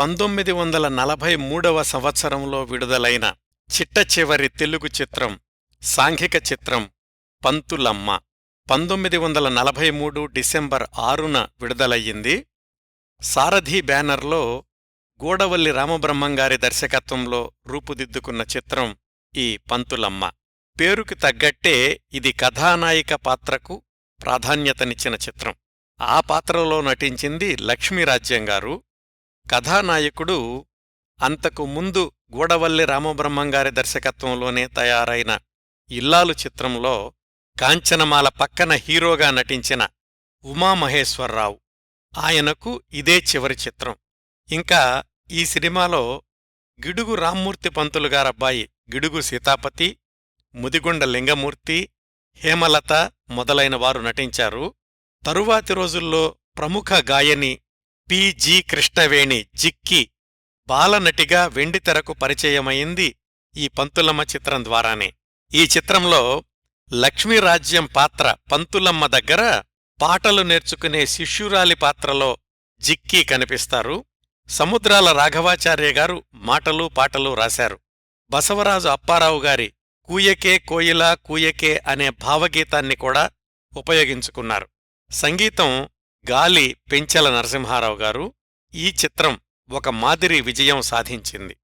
పంతొమ్మిది వందల నలభై మూడవ సంవత్సరంలో విడుదలైన చిట్ట చివరి తెలుగు చిత్రం సాంఘిక చిత్రం పంతులమ్మ పంతొమ్మిది వందల నలభై మూడు డిసెంబర్ ఆరున విడుదలయ్యింది. సారథి బ్యానర్లో గూడవల్లి రామబ్రహ్మంగారి దర్శకత్వంలో రూపుదిద్దుకున్న చిత్రం ఈ పంతులమ్మ. పేరుకి తగ్గట్టే ఇది కథానాయిక పాత్రకు ప్రాధాన్యతనిచ్చిన చిత్రం. ఆ పాత్రలో నటించింది లక్ష్మీరాజ్యం గారు. కథానాయకుడు అంతకు ముందు గూడవల్లి రామబ్రహ్మంగారి దర్శకత్వంలోనే తయారైన ఇల్లాలు చిత్రంలో కాంచనమాల పక్కన హీరోగా నటించిన ఉమామహేశ్వరరావు. ఆయనకు ఇదే చివరి చిత్రం. ఇంకా ఈ సినిమాలో గిడుగు రామ్మూర్తి పంతులు గారబ్బాయి గిడుగు సీతాపతి ముదిగొండ లింగమూర్తి హేమలత మొదలైన వారు నటించారు. తరువాతి రోజుల్లో ప్రముఖ గాయని పి.జి. కృష్ణవేణి జిక్కి బాలనటిగా వెండితెరకు పరిచయమైంది ఈ పంతులమ్మ చిత్రం ద్వారానే. ఈ చిత్రంలో లక్ష్మీరాజ్యం పాత్ర పంతులమ్మ దగ్గర పాటలు నేర్చుకునే శిష్యురాలి పాత్రలో జిక్కి కనిపిస్తారు. సముద్రాల రాఘవాచార్య గారు మాటలు పాటలు రాశారు. బసవరాజు అప్పారావు గారి కూయకే కోయిలా కూయకే అనే భావగీతాన్ని కూడా ఉపయోగించుకున్నారు. సంగీతం గాలి పెంచెల నరసింహారావు గారు ఈ చిత్రం ఒక మాదిరి విజయం సాధించింది.